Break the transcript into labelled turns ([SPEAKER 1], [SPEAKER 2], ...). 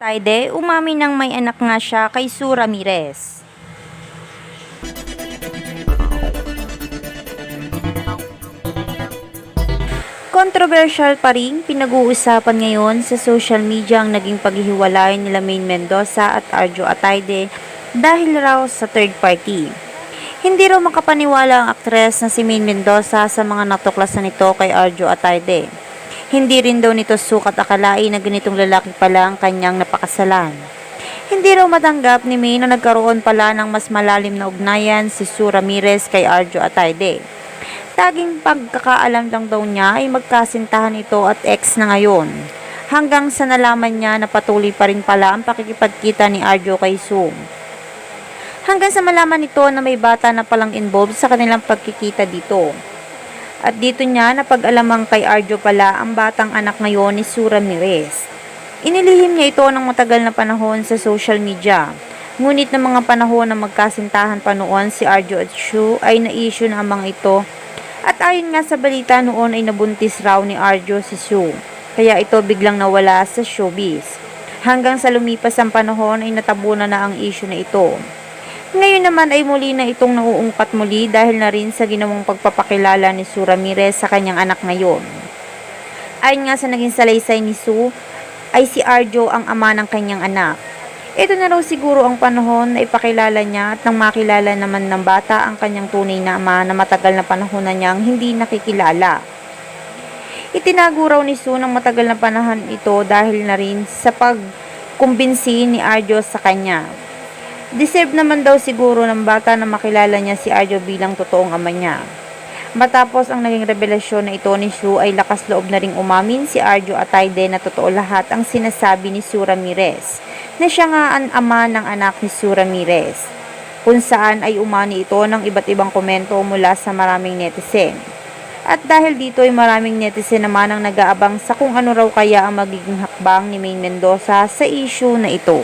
[SPEAKER 1] Taide, umami ng may anak nga siya kay Sue Ramirez. Controversial pa rin pinag-uusapan ngayon sa social media ang naging paghihiwalay nila Maine Mendoza at Arjo Atayde dahil raw sa third party. Hindi raw makapaniwala ang aktres na si Maine Mendoza sa mga natuklasan nito kay Arjo Atayde. Hindi rin daw nito sukat akalain na ganitong lalaki pala ang kanyang napakasalan. Hindi raw matanggap ni May na nagkaroon pala ng mas malalim na ugnayan si Sue Ramirez kay Arjo Atayde. Taging pagkakaalam lang daw niya ay magkasintahan ito at ex na ngayon. Hanggang sa nalaman niya na patuloy pa rin pala ang pakikipagkita ni Arjo kay Sue. Hanggang sa malaman nito na may bata na palang involved sa kanilang pagkikita dito. At dito niya napag-alamang kay Arjo pala ang batang anak ngayon ni Sue Ramirez. Inilihim niya ito ng matagal na panahon sa social media. Ngunit ng mga panahon na magkasintahan pa noon si Arjo at Sue ay na-issue na ang mga ito. At ayon nga sa balita noon ay nabuntis raw ni Arjo si Sue. Kaya ito biglang nawala sa showbiz. Hanggang sa lumipas ang panahon ay natabunan na ang issue na ito. Ngayon naman ay muli na itong nauungkat muli dahil na rin sa ginawang pagpapakilala ni Sue Ramirez sa kanyang anak ngayon. Ayon nga sa naging salaysay ni Sue, ay si Arjo ang ama ng kanyang anak. Ito na raw siguro ang panahon na ipakilala niya at nang makilala naman ng bata ang kanyang tunay na ama na matagal na panahon na niyang hindi nakikilala. Itinago raw ni Sue ng matagal na panahon ito dahil na rin sa pagkumbinsi ni Arjo sa kanya. Deserve naman daw siguro ng bata na makilala niya si Arjo bilang totoong ama niya. Matapos ang naging revelasyon na ito ni Sue ay lakas loob na ring umamin si Arjo Atayde na totoo lahat ang sinasabi ni Sue Ramirez na siya nga ang ama ng anak ni Sue Ramirez kung saan ay umani ito ng iba't ibang komento mula sa maraming netizen. At dahil dito ay maraming netizen naman ang nag-aabang sa kung ano raw kaya ang magiging hakbang ni Maine Mendoza sa issue na ito.